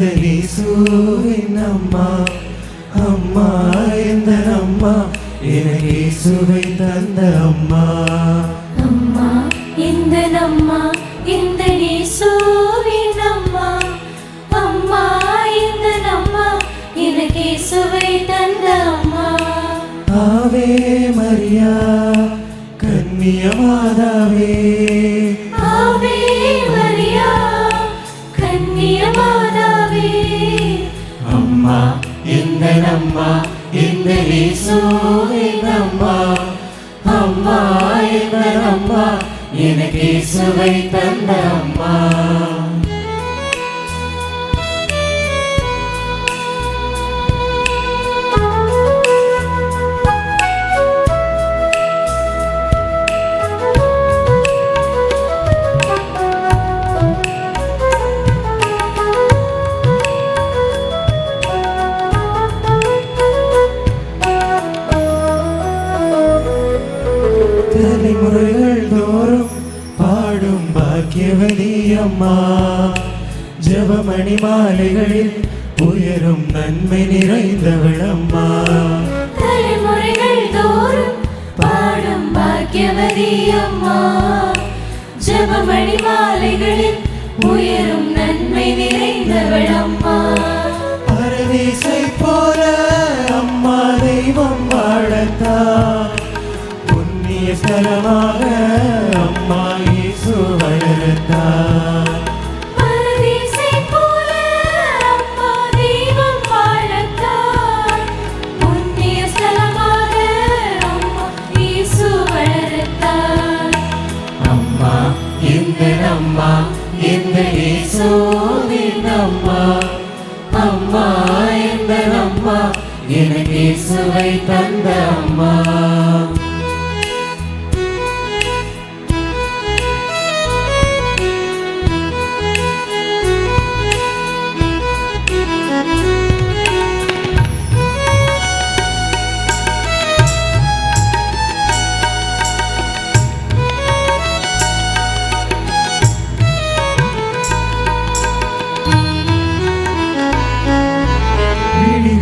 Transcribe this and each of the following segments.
அம்மா இயேசுவின் அம்மா அம்மா இந்த அம்மா எனக்கு இயேசுவை தந்த அம்மா. அம்மா இந்த நம்மா இந்த இயேசுவின் அம்மா. அம்மா இந்த நம்மா எனக்கு இயேசுவை தந்த அம்மா. ஆவே மரியா கன்னியமாதாவே ஆவே மரியா கன்னியமாதாவே அம்மா இந்த அம்மா இந்த அம்மா. அம்மா இந்த அம்மா எனக்கு சுவை தந்த அம்மா. அம்மா ஜபமணி மாலைகளில் உயரும் நன்மை நிறைந்தவள் அம்மா தலைமுறைகள் தோறும் பாடும் பாக்கியவதி அம்மா ஜபமணி மாலைகளில் உயரும் நன்மை நிறைந்தவள் அம்மா பரதேசை போல அம்மா தெய்வம் வாழத்தா. புண்ணிய ஸ்தலமாக அம்மா இந்த அம்மா இந்த இயேசுவின் அம்மா? அம்மா இந்த அம்மா? எனக்கு இயேசுவை தந்த அம்மா.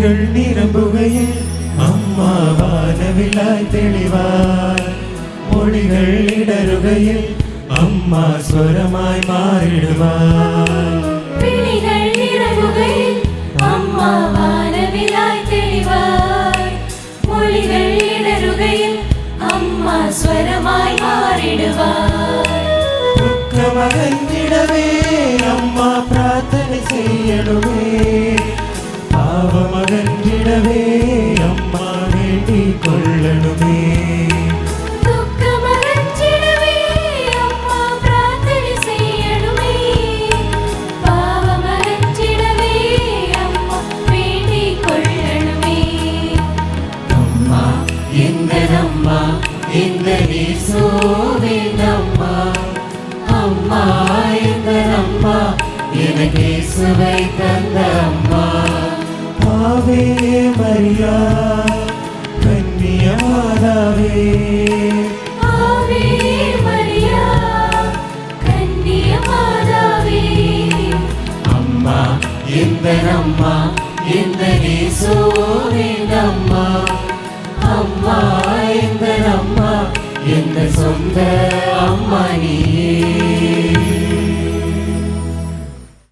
കണ്ണുകൾ നിറമ്പുകയിൽ അമ്മ വാനവിലായി തെളിവാൽ മൊഴികൾ ഇടരുകയിൽ അമ്മ സ്വരമായി മാറിടുവാൻ. അമ്മ വാനവിലായി തെളിവാൽ മൊഴികൾ ഇടരുകയിൽ അമ്മ സ്വരമായി മാറിടുവാൻ. അമ്മ പ്രാർത്ഥന ചെയ്യണമേ. பாவமகற்றிடவே அம்மா வேண்டிக் கொள்ளணுமே. அம்மா இந்த அம்மா இந்த இயேசுவின் அம்மா. அம்மா இந்த அம்மா எனக்கு இயேசுவை மரியா மரியா கன்னியமாதாவே அம்மா இந்த அம்மா இந்த இயேசுவின் அம்மா. அம்மா இந்த அம்மா எந்த சொந்த அம்மா